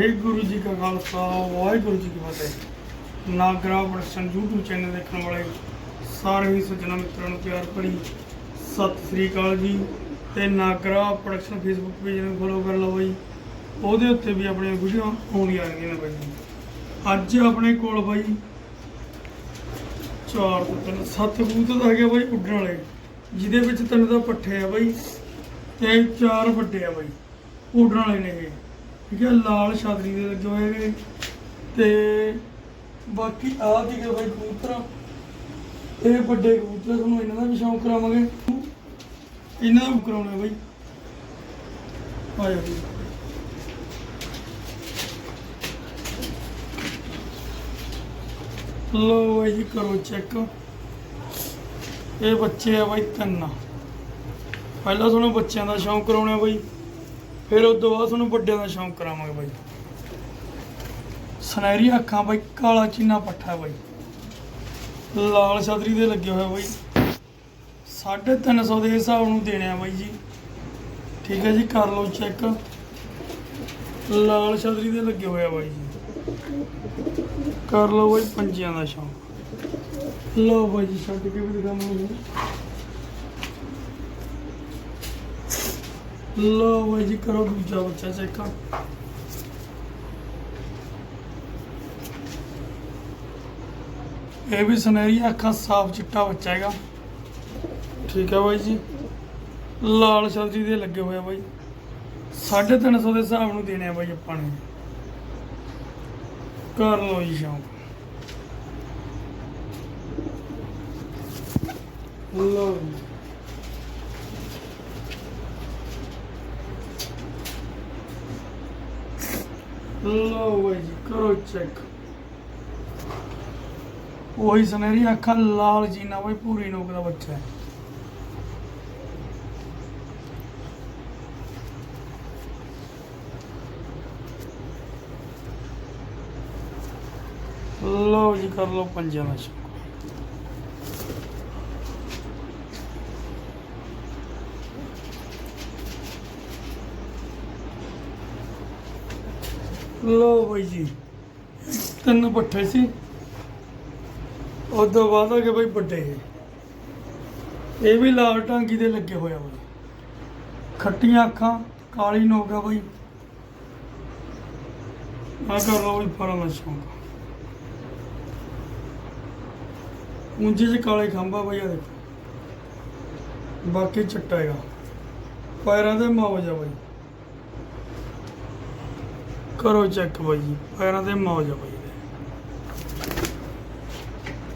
ਵਾਹਿਗੁਰੂ ਜੀ ਕਾ ਖਾਲਸਾ, ਵਾਹਿਗੁਰੂ ਜੀ ਕੀ ਫਤਿਹ। Nagra production YouTube channel ਦੇਖਣ ਵਾਲੇ ਸਾਰੇ ਹੀ ਸੱਜਣਾ ਮਿੱਤਰਾਂ ਨੂੰ ਪਿਆਰ ਭਰੀ ਸਤਿ ਸ੍ਰੀ ਅਕਾਲ ਜੀ। ਤੇ ਨਾਗਰਾ ਪ੍ਰੋਡਕਸ਼ਨ Facebook ਪੇਜ ਨੂੰ ਫੋਲੋ ਕਰ ਲਓ ਬਾਈ। ਉਹਦੇ ਉੱਤੇ ਵੀ ਆਪਣੀਆਂ ਵੀਡੀਓ ਆਉਂਦੀਆਂ ਰਹਿੰਦੀਆਂ ਨੇ ਬਾਈ। ਅੱਜ ਆਪਣੇ ਕੋਲ ਬਾਈ ਚਾਰ ਤੋਂ ਤਿੰਨ, ਸੱਤ ਕਬੂਤਰ ਹੈਗੇ ਬਾਈ ਉੱਡਣ ਵਾਲੇ। ਜਿਹਦੇ ਵਿੱਚ ਤਿੰਨ ਤਾਂ ਪੱਠੇ ਆ ਬਾਈ ਤੇ ਚਾਰ ਵੱਡੇ ਆ ਬਾਈ। ਉੱਡਣ ਵਾਲੇ ਨੇ ਇਹ। ਠੀਕ ਹੈ, ਲਾਲ ਛਾਦਰੀ ਦੇ ਲੱਗੇ ਹੋਏ ਨੇ ਤੇ ਬਾਕੀ ਆਹ ਦੀਗੇ ਬਾਈ ਕਬੂਤਰ। ਇਹ ਵੱਡੇ ਕਬੂਤਰ ਤੁਹਾਨੂੰ ਇਹਨਾਂ ਦਾ ਵੀ ਸ਼ੌਂਕ ਕਰਾਵਾਂਗੇ। ਇਹਨਾਂ ਦਾ ਵੀ ਕਰਾਉਣਾ ਬਾਈ। ਆਇਆ ਜੀ ਲੋ ਬਾਈ ਜੀ, ਕਰੋ ਚੈੱਕ। ਇਹ ਬੱਚੇ ਆ ਬਾਈ ਤਿੰਨ। ਪਹਿਲਾਂ ਤੁਹਾਨੂੰ ਬੱਚਿਆਂ ਦਾ ਸ਼ੌਂਕ ਕਰਾਉਣਾ ਬਾਈ। ਫਿਰ ਉਸ ਤੋਂ ਬਾਅਦ ਤੁਹਾਨੂੰ ਵੱਡਿਆਂ ਦਾ ਸ਼ੌਂਕ ਕਰਾਵਾਂਗੇ ਬਾਈ। ਸੁਨਹਿਰੀ ਅੱਖਾਂ ਬਾਈ, ਕਾਲਾ ਚੀਨਾ ਪੱਠਾ ਬਾਈ। ਲਾਲ ਛਤਰੀ ਦੇ ਲੱਗੇ ਹੋਇਆ ਬਾਈ। 350 ਦੇ ਹਿਸਾਬ ਨੂੰ ਦੇਣੇ ਆ ਬਾਈ ਜੀ। ਠੀਕ ਹੈ ਜੀ, ਕਰ ਲਓ ਚੈੱਕ। ਲਾਲ ਛਤਰੀ ਦੇ ਲੱਗੇ ਹੋਇਆ ਬਾਈ ਜੀ। ਕਰ ਲਓ ਬਾਈ, ਪੰਜਿਆਂ ਦਾ ਸ਼ੌਂਕ। ਲਓ ਬਾਈ ਜੀ ਛੱਡ ਕੇ ਵੀ ਦਿਖਾਵਾਂਗੇ ਲਓ ਬਾਈ ਜੀ, ਕਰੋ ਦੂਜਾ ਬੱਚਾ ਚੈੱਕ ਇਹ ਵੀ ਸੁਨਹਿਰੀ ਅੱਖਾਂ, ਸਾਫ਼ ਚਿੱਟਾ ਬੱਚਾ ਹੈਗਾ। ਠੀਕ ਹੈ ਬਾਈ ਜੀ। ਲਾਲ ਸਬਜ਼ੀ ਦੇ ਲੱਗੇ ਹੋਏ ਆ ਬਾਈ। 350 ਦੇ ਹਿਸਾਬ ਨੂੰ ਦੇਣੇ ਆ ਬਾਈ ਆਪਾਂ ਨੇ। ਕਰ ਲਓ ਜੀ ਸ਼ੌਂਕ। ਲਓ ਜੀ। ਲਓ ਬਾਈ ਜੀ ਕਰੋ ਚੈੱਕ ਉਹੀ ਸੁਨਹਿਰੀ ਅੱਖਾਂ ਲਾਲ ਜੀਨਾ ਬਾਈ ਪੂਰੀ ਨੋਕ ਦਾ ਬੱਚਾ ਹੈ ਲਓ ਜੀ ਕਰ ਲਓ ਪੰਜਾਂ ਦਾ ਸ਼ੌਕ ਲੋ ਬਾਈ ਜੀ। ਤਿੰਨ ਪੱਠੇ ਸੀ। ਉਦੋਂ ਬਾਅਦ ਆ ਕੇ ਬਾਈ ਵੱਡੇ ਇਹ ਵੀ ਲਾਲ ਟਾਂਗੀ ਦੇ ਲੱਗੇ ਹੋਇਆ ਬਾਈ। ਖੱਟੀਆਂ ਅੱਖਾਂ, ਕਾਲੀ ਨੋਕ ਆ ਬਾਈ। ਆ ਕਰ ਲਓ ਬਈ ਫਰਾਂ ਸ਼ੌਂਕ ਉਂਝੇ ਚ ਕਾਲੇ ਖੰਭਾ ਬਾਈ ਆ ਦੇਖੋ। ਬਾਕੀ ਚਿੱਟਾ ਹੈਗਾ। ਪੈਰਾਂ ਦੇ ਮੌਜ ਆ ਬਾਈ। ਕਰੋ ਚੈੱਕ ਬਾਈ ਜੀ, ਪੈਰਾਂ ਤੇ ਮੌਜ ਆ ਬਾਈ ਇਹਦੇ।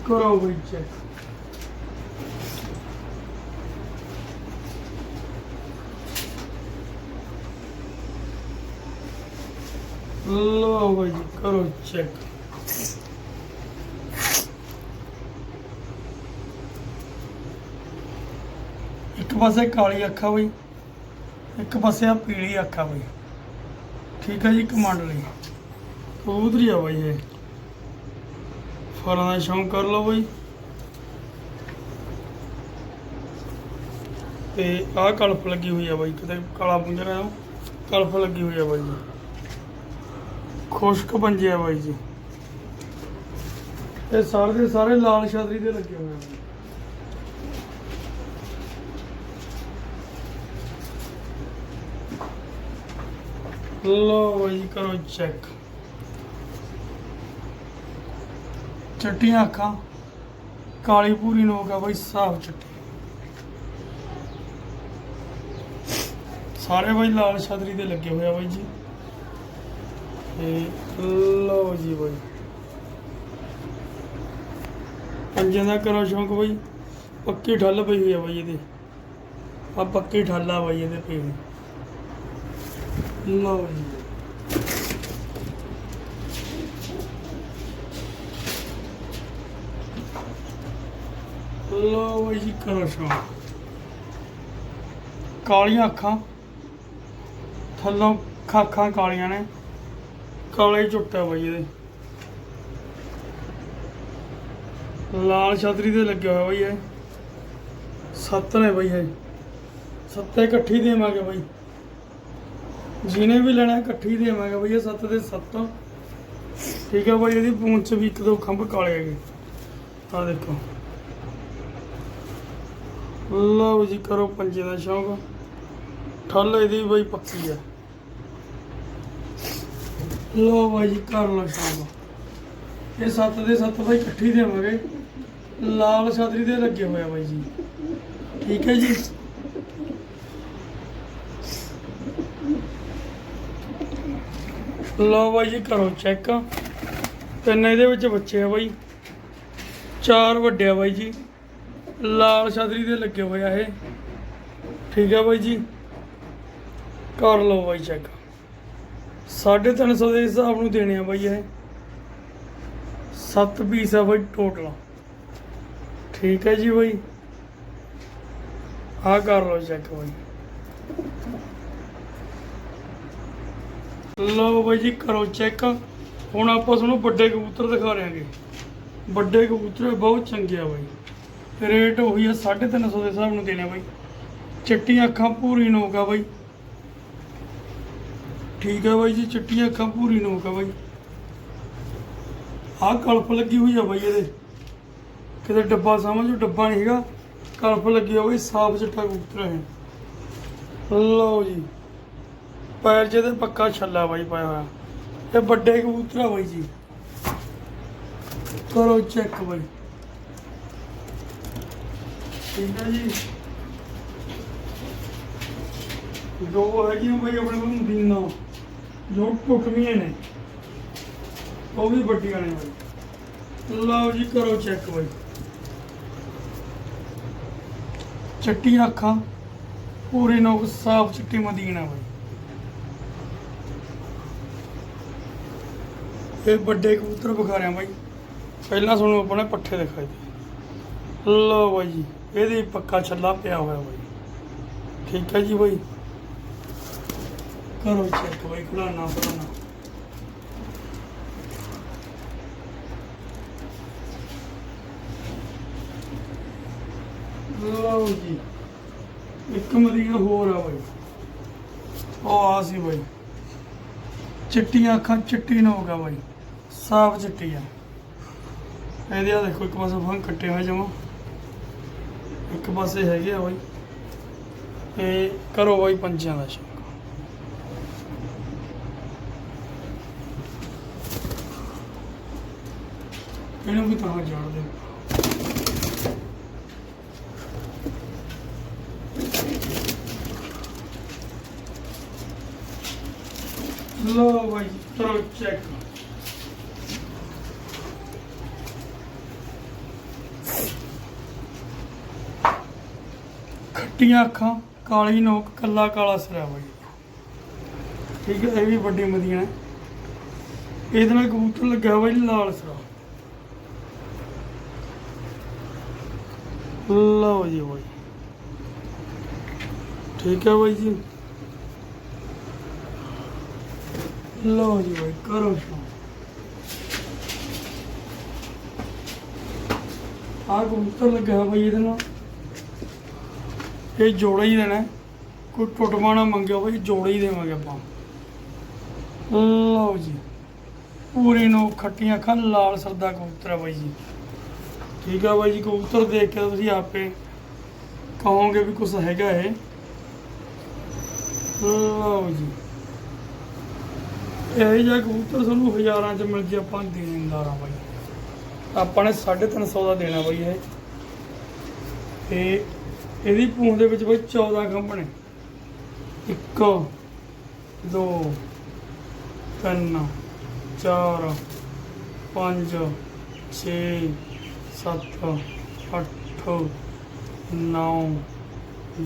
ਕਰੋ ਬਾਈ ਚੈੱਕ ਲਓ ਬਾਈ ਜੀ, ਕਰੋ ਚੈੱਕ ਇੱਕ ਪਾਸੇ ਕਾਲੀ ਅੱਖਾਂ ਬਈ, ਇੱਕ ਪਾਸੇ ਆ ਪੀਲੀ ਅੱਖਾਂ ਬਈ। ਠੀਕ ਹੈ ਜੀ ਕਮਾਂਡਲੀ ਕਬੂਤਰੀ ਆ ਬਾਈ ਇਹ। ਫਲਾਂ ਦਾ ਸ਼ੌਂਕ ਕਰ ਲਓ ਬਾਈ। ਤੇ ਆਹ ਕਲਫ ਲੱਗੀ ਹੋਈ ਆ ਬਾਈ, ਕਿਤੇ ਕਾਲਾ ਪੁੰਜਰਾ ਆ। ਕਲਫ ਲੱਗੀ ਹੋਈ ਆ ਬਾਈ ਜੀ। ਖੁਸ਼ਕ ਪੰਜੇ ਆ ਬਾਈ ਜੀ। ਇਹ ਸਾਰੇ ਦੇ ਸਾਰੇ ਲਾਲ ਛਾਦਰੀ ਦੇ ਲੱਗੇ ਹੋਏ ਆ। ਲੋ ਜੀ ਕਰੋ ਚੈੱਕ ਚਿੱਟੀਆਂ ਅੱਖਾਂ। ਕਾਲੀ ਪੂਰੀ ਨੋਕ ਆ ਬਾਈ ਸਾਫ਼ ਚਿੱਟੀ ਸਾਰੇ ਬਾਈ ਲਾਲ ਛਤਰੀ ਤੇ ਲੱਗੇ ਹੋਏ ਆ ਬਾਈ ਜੀ। ਤੇ ਲਓ ਜੀ ਬਾਈ। ਪੰਜਾਂ ਦਾ ਕਰੋ ਸ਼ੌਂਕ ਬਾਈ। ਪੱਕੀ ਠੱਲ ਪਈ ਹੋਈ ਆ ਬਾਈ ਇਹਦੇ। ਆ ਪੱਕੀ ਠੱਲ ਆ ਬਾਈ ਇਹਦੇ ਪਈ ਹੋਈ ਲਓ ਜੀ ਲਓ ਬਾਈ ਜੀ ਕਰੋ ਸ਼ੌਂਕ ਕਾਲੀਆਂ ਅੱਖਾਂ। ਥੱਲੋਂ ਖਾਖਾਂ ਕਾਲੀਆਂ ਨੇ। ਕਾਲੇ ਝੁੱਟਾ ਬਾਈ ਇਹਦੇ। ਲਾਲ ਛਤਰੀ ਤੇ ਲੱਗਿਆ ਹੋਇਆ ਬਾਈ ਇਹ। ਸੱਤ ਨੇ ਬਾਈ ਇਹ। ਸੱਤੇ ਇਕੱਠੀ ਦੇਵਾਂਗੇ ਬਾਈ। ਜਿਹਨੇ ਵੀ ਲੈਣਾ ਇਕੱਠੀ ਦੇਵਾਂਗੇ ਬਈ, ਇਹ 7 ਦੇ 7 ਠੀਕ ਹੈ ਬਾਈ, ਇਹਦੀ ਪੂੰਛ 'ਚ ਵੀ ਇੱਕ ਦੋ ਖੰਭ ਕਾਲੇ ਹੈਗੇ। ਆ ਦੇਖੋ। ਲਓ ਜੀ, ਕਰੋ ਪੰਜੇ ਦਾ ਸ਼ੌਂਕ। ਠੱਲ ਇਹਦੀ ਬਈ ਪੱਕੀ ਆ। ਲਓ ਬਾਈ ਜੀ, ਕਰ ਲਓ ਸ਼ੌਂਕ। ਇਹ 7 ਦੇ 7 ਬਾਈ, ਇਕੱਠੀ ਦੇਵਾਂਗੇ ਲਾਲ ਛਾਦਰੀ ਦੇ ਲੱਗੇ ਹੋਇਆ ਬਾਈ ਜੀ। ਠੀਕ ਹੈ ਜੀ। ਲਓ ਬਾਈ ਜੀ ਕਰੋ ਚੈੱਕ ਤਿੰਨ ਇਹਦੇ ਵਿੱਚ ਬੱਚੇ ਆ ਬਾਈ। ਚਾਰ ਵੱਡੇ ਆ ਬਾਈ ਜੀ। ਲਾਲ ਛਾਦਰੀ ਦੇ ਲੱਗੇ ਹੋਏ ਆ ਇਹ। ਠੀਕ ਹੈ ਬਾਈ ਜੀ। ਕਰ ਲਓ ਬਾਈ ਚੈੱਕ 350 ਦੇ ਹਿਸਾਬ ਨੂੰ ਦੇਣੇ ਆ ਬਾਈ ਇਹ। 7 ਪੀਸ ਆ ਬਾਈ ਟੋਟਲ ਠੀਕ ਹੈ ਜੀ ਬਾਈ। ਆ ਕਰ ਲਓ ਚੈੱਕ ਬਾਈ। ਲਓ ਬਾਈ ਜੀ, ਕਰੋ ਚੈੱਕ ਹੁਣ ਆਪਾਂ ਤੁਹਾਨੂੰ ਵੱਡੇ ਕਬੂਤਰ ਦਿਖਾ ਰਹੇ ਹਾਂਗੇ ਵੱਡੇ ਕਬੂਤਰ ਬਹੁਤ ਚੰਗੇ ਆ ਬਾਈ। ਰੇਟ ਉਹੀ ਆ 350 ਦੇ ਹਿਸਾਬ ਨੂੰ ਦੇਣਾ ਬਾਈ। ਚਿੱਟੀਆਂ ਅੱਖਾਂ ਪੂਰੀ ਨੋਕ ਆ ਬਾਈ। ਠੀਕ ਆ ਬਾਈ ਜੀ, ਚਿੱਟੀਆਂ ਅੱਖਾਂ ਪੂਰੀ ਨੋਕ ਆ ਬਾਈ। ਆਹ ਕਲਪ ਲੱਗੀ ਹੋਈ ਆ ਬਾਈ ਇਹਦੇ। ਕਿਤੇ ਡੱਬਾ ਸਮਝੋ ਡੱਬਾ ਨਹੀਂ ਹੈਗਾ, ਕਲਪ ਲੱਗੀ ਆ ਸਾਫ਼ ਚਿੱਟਾ ਕਬੂਤਰ ਹੈ ਲਓ ਜੀ। ਪੈਰ ਜਿਹਦੇ ਪੱਕਾ ਛੱਲਾ ਬਾਈ ਪਾਇਆ ਹੋਇਆ। ਇਹ ਵੱਡੇ ਕਬੂਤਰ ਬਾਈ ਜੀ। ਕਰੋ ਚੈੱਕ ਬਾਈ। ਠੀਕ ਹੈ ਜੀ। ਦੋ ਹੈਗੀ ਬਾਈ ਆਪਣੇ ਕੋਲ ਮਦੀਨਾ ਜੋ ਟੁੱਟਵੀਆਂ ਨੇ। ਉਹ ਵੀ ਵੱਡੀਆਂ ਨੇ ਬਾਈ। ਲਓ ਜੀ, ਕਰੋ ਚੈੱਕ ਬਾਈ। ਚਿੱਟੀਆਂ ਅੱਖਾਂ ਪੂਰੀ ਨੋਕ ਸਾਫ਼, ਚਿੱਟੀ ਮਦੀਨਾ ਬਾਈ। ਇਹ ਵੱਡੇ ਕਬੂਤਰ ਵਿਖਾ ਰਿਹਾ ਬਾਈ। ਪਹਿਲਾਂ ਤੁਹਾਨੂੰ ਆਪਣੇ ਪੱਠੇ ਦਿਖਾਈ ਦੇ ਲਓ ਬਾਈ ਜੀ, ਇਹਦੇ ਪੱਕਾ ਛੱਲਾ ਪਿਆ ਹੋਇਆ ਬਾਈ। ਠੀਕ ਹੈ ਜੀ ਬਾਈ। ਕਰੋ ਚੈੱਕ ਬਾਈ ਖੁਲਾਨਾ ਖੁਲਾਨਾ ਲਓ ਜੀ, ਇੱਕ ਮਦੀਨਾ ਹੋਰ ਆ ਬਾਈ। ਉਹ ਆ ਸੀ ਬਾਈ। ਚਿੱਟੀਆਂ ਅੱਖਾਂ, ਚਿੱਟੀ ਨਾ ਹੋਗਾ ਬਾਈ। ਸਾਫ਼ ਚਿੱਟੀ ਆ। ਇਹਦੇ ਆ ਦੇਖੋ, ਇੱਕ ਪਾਸੇ ਫੰਗ ਕੱਟੇ ਹੋਏ ਜਮਾ। ਇੱਕ ਪਾਸੇ ਹੈਗੇ ਆ ਬਾਈ। ਤੇ ਕਰੋ ਬਾਈ ਪੰਛੀਆਂ ਦਾ ਸ਼ੌਕ ਇਹਨੂੰ ਵੀ ਤਾਂ ਜਾੜ ਦੇ ਲੋ ਬਾਈ, ਕਰੋ ਚੈੱਕ। ਖੱਟੀਆਂ ਅੱਖਾਂ, ਕਾਲੀ ਨੋਕ, ਕੱਲਾ ਕਾਲਾ ਸਿਰਾ ਬਾਈ। ਠੀਕ ਹੈ, ਇਹ ਵੀ ਵੱਡੀ ਮਦੀਆਂ ਇਹਦੇ ਨਾਲ ਕਬੂਤਰ ਲੱਗਿਆ ਬਾਈ ਲਾਲ ਸਿਰਾ। ਲਓ ਜੀ ਬਾਈ। ਠੀਕ ਹੈ ਬਾਈ ਜੀ। ਲਓ ਜੀ ਬਾਈ, ਕਰੋ ਸ਼ੌਂਕ ਆਹ ਕਬੂਤਰ ਲੱਗਾ ਹੋਇਆ ਬਾਈ ਇਹਦੇ ਨਾਲ। ਇਹ ਜੋੜਾ ਹੀ ਦੇਣਾ। ਕੋਈ ਟੁੱਟਵਾ ਨਾ ਮੰਗਿਓ ਬਾਈ, ਜੋੜਾ ਹੀ ਦੇਵਾਂਗੇ ਆਪਾਂ। ਲਓ ਜੀ। ਪੂਰੀ ਨੂੰ ਖੱਟੀਆਂ ਅੱਖਾਂ, ਲਾਲ ਸਰਦਾ ਕਬੂਤਰ ਹੈ ਬਾਈ ਜੀ। ਠੀਕ ਆ ਬਾਈ ਜੀ, ਕਬੂਤਰ ਦੇਖ ਕੇ ਤੁਸੀਂ ਆਪੇ ਕਹੋਗੇ ਵੀ ਕੁਝ ਹੈਗਾ ਇਹ। ਲਓ ਜੀ। ਇਹ ਜਿਹਾ ਕਬੂਤਰ ਤੁਹਾਨੂੰ ਹਜ਼ਾਰਾਂ ਚ ਮਿਲ ਜੇ, ਆਪਾਂ ਦੇਣਦਾਰ ਆ ਬਾਈ। ਆਪਾਂ ਨੇ 350 ਦਾ ਦੇਣਾ ਬਾਈ ਇਹ। ਤੇ ਇਹਦੀ ਪੂੰਛ ਦੇ ਵਿੱਚ ਬਾਈ 14 ਖੰਭ ਨੇ। 1 2 3 4 5 6 7 8 9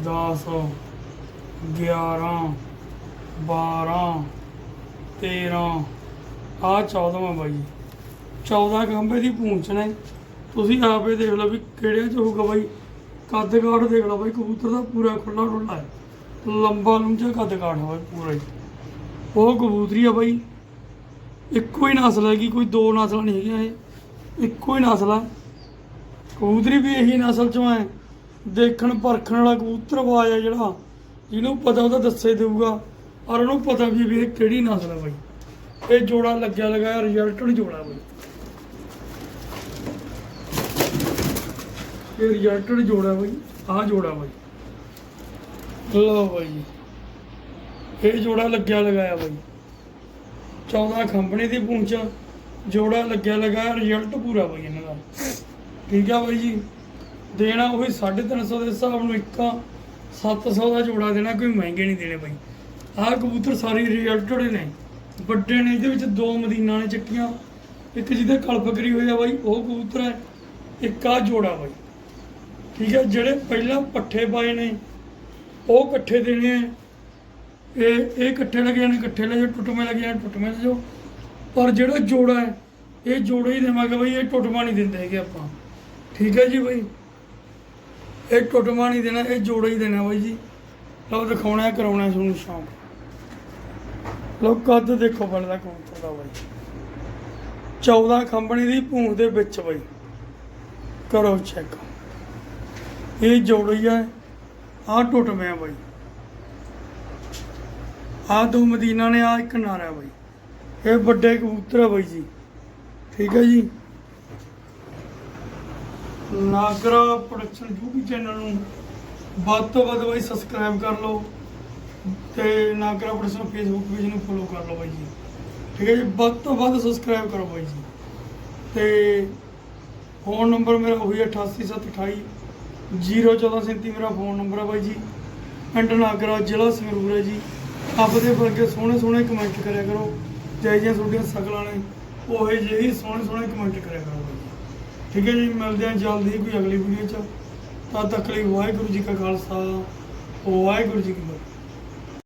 10 11 12 13 ਆ 14ਵਾਂ ਬਾਈ। 14 ਖੰਭੇ ਦੀ ਪੂੰਛ ਨੇ। ਤੁਸੀਂ ਆਪੇ ਦੇਖ ਲਓ ਵੀ ਕਿਹੜੇ ਚ ਹੋਊਗਾ ਬਾਈ। ਕੱਦ ਕਾਠ ਦੇਖ ਲਓ ਬਾਈ, ਕਬੂਤਰ ਦਾ ਪੂਰਾ ਖੁੱਲਾ ਡੁੱਲਾ ਹੈ। ਲੰਬਾ ਲੰਜਾ ਕੱਦ ਕਾਠ ਹੋਇਆ ਪੂਰਾ ਹੀ। ਉਹ ਕਬੂਤਰੀ ਆ ਬਾਈ, ਇੱਕੋ ਹੀ ਨਸਲ ਹੈਗੀ, ਕੋਈ ਦੋ ਨਸਲਾਂ ਨਹੀਂ ਹੈਗੀਆਂ ਇਹ। ਇੱਕੋ ਹੀ ਨਸਲ ਆ। ਕਬੂਤਰੀ ਵੀ ਇਹੀ ਨਸਲ ਚੋਂ ਹੈ। ਦੇਖਣ ਪਰਖਣ ਵਾਲਾ ਕਬੂਤਰ ਬਾਜ ਆ ਜਿਹੜਾ, ਜਿਹਨੂੰ ਪਤਾ ਉਹਦਾ ਦੱਸੇ ਦੇਊਗਾ ਔਰ ਉਹਨੂੰ ਪਤਾ ਵੀ ਵੀ ਇਹ ਕਿਹੜੀ ਨਸਲ ਹੈ ਬਾਈ। ਇਹ ਜੋੜਾ ਲੱਗਿਆ ਲਗਾਇਆ ਰਿਜ਼ਲਟਡ ਜੋੜਾ ਬਾਈ। ਇਹ ਰਿਜ਼ਲਟਡ ਜੋੜਾ ਬਾਈ, ਆਹ ਜੋੜਾ ਬਾਈ। ਲਓ ਬਾਈ। ਇਹ ਜੋੜਾ ਲੱਗਿਆ ਲਗਾਇਆ ਬਾਈ। 14 ਕੰਪਨੀ ਦੀ ਪੂੰਛ, ਜੋੜਾ ਲੱਗਿਆ ਲਗਾਇਆ ਰਿਜ਼ਲਟ ਪੂਰਾ ਬਾਈ ਇਹਨਾਂ ਦਾ। ਠੀਕ ਆ ਬਾਈ ਜੀ? ਦੇਣਾ ਉਹੀ 350 ਦੇ ਹਿਸਾਬ ਨੂੰ ਇੱਕਾ 700 ਦਾ ਜੋੜਾ ਦੇਣਾ, ਕੋਈ ਮਹਿੰਗੇ ਨਹੀਂ ਦੇਣੇ ਬਾਈ। ਆਹ ਕਬੂਤਰ ਸਾਰੇ ਰਿਜ਼ਲਟਡ ਨੇ। ਵੱਡੇ ਨੇ, ਇਹਦੇ ਵਿੱਚ ਦੋ ਮਦੀਨਾ ਨੇ ਚੱਕੀਆਂ। ਇੱਕ ਜਿਹਦੇ ਕਲਪ ਕਰੀ ਹੋਈ ਆ ਬਾਈ, ਉਹ ਕਬੂਤਰ ਹੈ। ਇੱਕ ਆ ਜੋੜਾ ਬਾਈ। ਠੀਕ ਹੈ, ਜਿਹੜੇ ਪਹਿਲਾਂ ਪੱਠੇ ਪਾਏ ਨੇ, ਉਹ ਇਕੱਠੇ ਦੇਣੇ ਆ। ਇਹ ਇਹ ਇਕੱਠੇ ਲੱਗੇ ਨੇ, ਇਕੱਠੇ ਲੈ ਜਾਓ, ਟੁੱਟਵੇਂ ਲੱਗੇ ਨੇ, ਟੁੱਟਵੇਂ ਲੈ ਜਾਓ। ਪਰ ਜਿਹੜਾ ਜੋੜਾ ਹੈ, ਇਹ ਜੋੜਾ ਹੀ ਦੇਵਾਂਗੇ ਬਈ, ਇਹ ਟੁੱਟਵਾ ਨਹੀਂ ਦਿੰਦੇ ਹੈਗੇ ਆਪਾਂ। ਠੀਕ ਹੈ ਜੀ ਬਈ? ਇਹ ਟੁੱਟਵਾ ਨਹੀਂ ਦੇਣਾ, ਇਹ ਜੋੜਾ ਹੀ ਦੇਣਾ ਬਾਈ ਜੀ। ਲਓ, ਦਿਖਾਉਣਾ, ਕਰਾਉਣਾ ਹੈ ਤੁਹਾਨੂੰ ਸ਼ੌਂਕ। ਲਓ, ਕੱਦ ਦੇਖੋ ਬਣਦਾ ਕਬੂਤਰ ਦਾ ਬਾਈ। 14 ਕੰਪਨੀ ਦੀ ਭੂੰਖ ਦੇ ਵਿੱਚ ਬਾਈ। ਕਰੋ ਚੈੱਕ ਇਹ ਜੋੜੀ ਹੈ। ਆਹ ਟੁੱਟ ਆ ਬਾਈ। ਆਹ ਦੋ ਮਦੀਨਾ ਨੇ ਆ ਇੱਕ ਨਾਰਾ ਬਾਈ। ਇਹ ਵੱਡੇ ਕਬੂਤਰ ਆ ਬਾਈ ਜੀ। ਠੀਕ ਹੈ ਜੀ। ਨਾਗਰਾ ਪ੍ਰੋਡਕਸ਼ਨ YouTube ਚੈਨਲ ਨੂੰ ਵੱਧ ਤੋਂ ਵੱਧ ਬਾਈ ਸਬਸਕ੍ਰਾਈਬ ਕਰ ਲਓ ਤੇ ਨਾਗਰਾ ਪ੍ਰੋਡਕਸ਼ਨ ਫੇਸਬੁੱਕ ਪੇਜ ਨੂੰ ਫੋਲੋ ਕਰ ਲਓ ਬਾਈ ਜੀ। ਠੀਕ ਹੈ ਜੀ। ਵੱਧ ਤੋਂ ਵੱਧ ਸਬਸਕ੍ਰਾਈਬ ਕਰੋ ਬਾਈ ਜੀ। ਤੇ ਫੋਨ ਨੰਬਰ ਮੇਰਾ ਉਹੀ 88728 01437 ਮੇਰਾ ਫੋਨ ਨੰਬਰ ਹੈ ਬਾਈ ਜੀ। ਪਿੰਡ ਨਾਗਰਾ ਜ਼ਿਲ੍ਹਾ ਸੰਗਰੂਰ ਹੈ ਜੀ। ਆਪਦੇ ਵਰਗੇ ਸੋਹਣੇ ਸੋਹਣੇ ਕਮੈਂਟ ਕਰਿਆ ਕਰੋ। ਜੈ ਜੈ ਤੁਹਾਡੀਆਂ ਸਕਲਾਂ ਨੇ, ਉਹ ਜਿਹੇ ਹੀ ਸੋਹਣੇ ਸੋਹਣੇ ਕਮੈਂਟ ਕਰਿਆ ਕਰੋ ਬਾਈ ਜੀ। ਠੀਕ ਹੈ ਜੀ, ਮਿਲਦੇ ਹਾਂ ਜਲਦੀ ਕੋਈ ਅਗਲੀ ਵੀਡੀਓ 'ਚ। ਤਦ ਤੱਕ ਲਈ ਵਾਹਿਗੁਰੂ ਜੀ ਕਾ ਖਾਲਸਾ, ਵਾਹਿਗੁਰੂ ਜੀ ਕੀ